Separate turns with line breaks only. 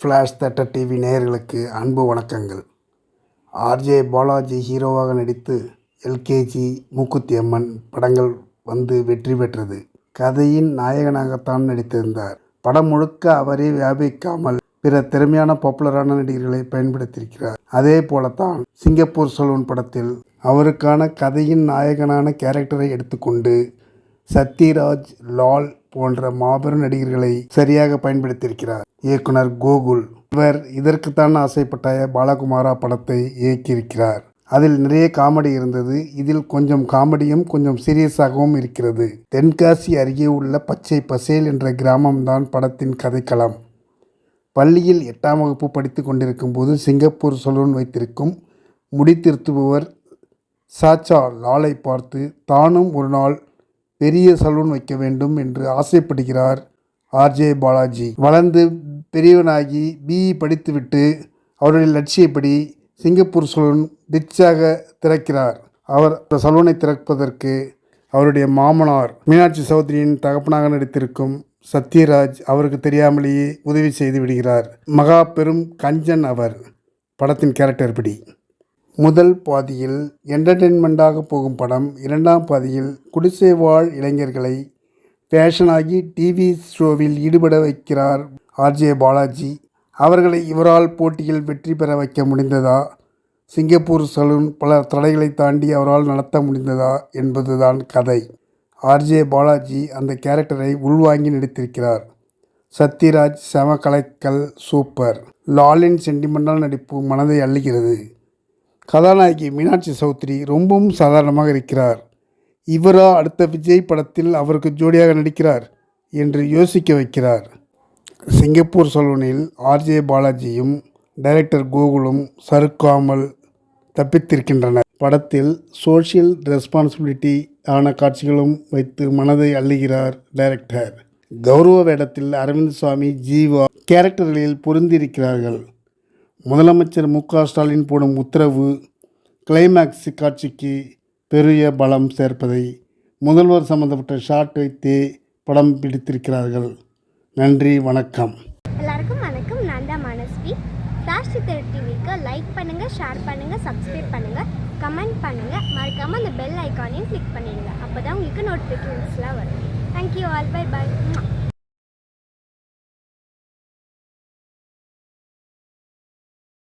Flash theatre TV நேயர்களுக்கு அன்பு வணக்கங்கள். ஆர்ஜே பாலாஜி ஹீரோவாக நடித்து எல்கேஜி மூக்குத்தி அம்மன் படங்கள் வந்து வெற்றி பெற்றது. கதையின் நாயகனாகத்தான் நடித்திருந்தார். படம் முழுக்க அவரே வியாபிக்காமல் பிற திறமையான பாப்புலரான நடிகர்களை பயன்படுத்தியிருக்கிறார். அதே போலத்தான் சிங்கப்பூர் சலூன் படத்தில் அவருக்கான கதையின் நாயகனான கேரக்டரை எடுத்துக்கொண்டு சத்யராஜ் லால் போன்ற மாபெரும் நடிகர்களை சரியாக பயன்படுத்தியிருக்கிறார். இயக்குனர் கோகுல். இவர் இதற்குத்தான் ஆசைப்பட்ட பாலகுமாரா படத்தை இயக்கியிருக்கிறார். அதில் நிறைய காமெடி இருந்தது. இதில் கொஞ்சம் காமெடியும் கொஞ்சம் சீரியஸாகவும் இருக்கிறது. தென்காசி அருகே உள்ள பச்சை பசேல் என்ற கிராமம்தான் படத்தின் கதைக்களம். பள்ளியில் எட்டாம் வகுப்பு படித்து கொண்டிருக்கும் போது சிங்கப்பூர் சலூன் வைத்திருக்கும் முடி திருத்துபவர் சாச்சா லாலை பார்த்து தானும் ஒரு நாள் பெரிய சலூன் வைக்க வேண்டும் என்று ஆசைப்படுகிறார் ஆர்ஜே பாலாஜி. வளர்ந்து பெரியவனாகி பிஇ படித்துவிட்டு அவருடைய லட்சியப்படி சிங்கப்பூர் சலூன் டிச்சாக திறக்கிறார். அவர் அந்த சலூனை திறப்பதற்கு அவருடைய மாமனார் மீனாட்சி சௌத்ரியின் தகப்பனாக நடித்திருக்கும் சத்யராஜ் அவருக்கு தெரியாமலேயே உதவி செய்து விடுகிறார். மகா பெரும் கஞ்சன் அவர் படத்தின் கேரக்டர் படி. முதல் பாதியில் என்டர்டெயின்மெண்ட்டாக போகும் படம் இரண்டாம் பாதியில் குடிசை வாழ் இளைஞர்களை ஃபேஷனாகி டிவி ஷோவில் ஈடுபட வைக்கிறார் ஆர்ஜே பாலாஜி. அவர்களை இவரால் போட்டியில் வெற்றி பெற வைக்க முடிந்ததா? சிங்கப்பூர் சலூன் பல தடைகளை தாண்டி அவரால் நடத்த முடிந்ததா என்பதுதான் கதை. ஆர்ஜே பாலாஜி அந்த கேரக்டரை உள்வாங்கி நடித்திருக்கிறார். சத்யராஜ் செம கலைக்கல் சூப்பர். லாலின் சென்டிமெண்டல் நடிப்பு மனதை அள்ளுகிறது. கதாநாயகி மீனாட்சி சௌத்ரி ரொம்பவும் சாதாரணமாக இருக்கிறார். இவரா அடுத்த விஜய் படத்தில் அவருக்கு ஜோடியாக நடிக்கிறார் என்று யோசிக்க வைக்கிறார். சிங்கப்பூர் சலூனில் ஆர்ஜே பாலாஜியும் டைரக்டர் கோகுலும் சறுக்காமல் தப்பித்திருக்கின்றனர். படத்தில் சோஷியல் ரெஸ்பான்சிபிலிட்டி ஆன காட்சிகளும் வைத்து மனதை அள்ளுகிறார் டைரக்டர். கௌரவ வேடத்தில் அரவிந்த் சுவாமி ஜீவா கேரக்டர்களில் பொருந்திருக்கிறார்கள் முதலமைச்சர் மு க ஸ்டாலின் போடும் உத்தரவு கிளைமேக்ஸ் காட்சிக்கு பெரிய பலம் சேர்ப்பதை முதல்வர் சம்பந்தப்பட்ட ஷாட் வைத்தே படம் பிடித்திருக்கிறார்கள். நன்றி வணக்கம்.
எல்லாருக்கும் வணக்கம். நான் தான் மனஸ்வி. ஃப்ளாஷ் சித்தர் டிவிக்கு லைக் பண்ணுங்கள் ஷேர் பண்ணுங்கள் சப்ஸ்கிரைப் பண்ணுங்கள் கமெண்ட் பண்ணுங்கள் மறக்காமல் அந்த பெல் ஐக்கானையும் கிளிக் பண்ணிடுங்க. அப்போ தான் உங்களுக்கு நோட்டிஃபிகேஷன்ஸ்லாம் வரும். Thank you all by by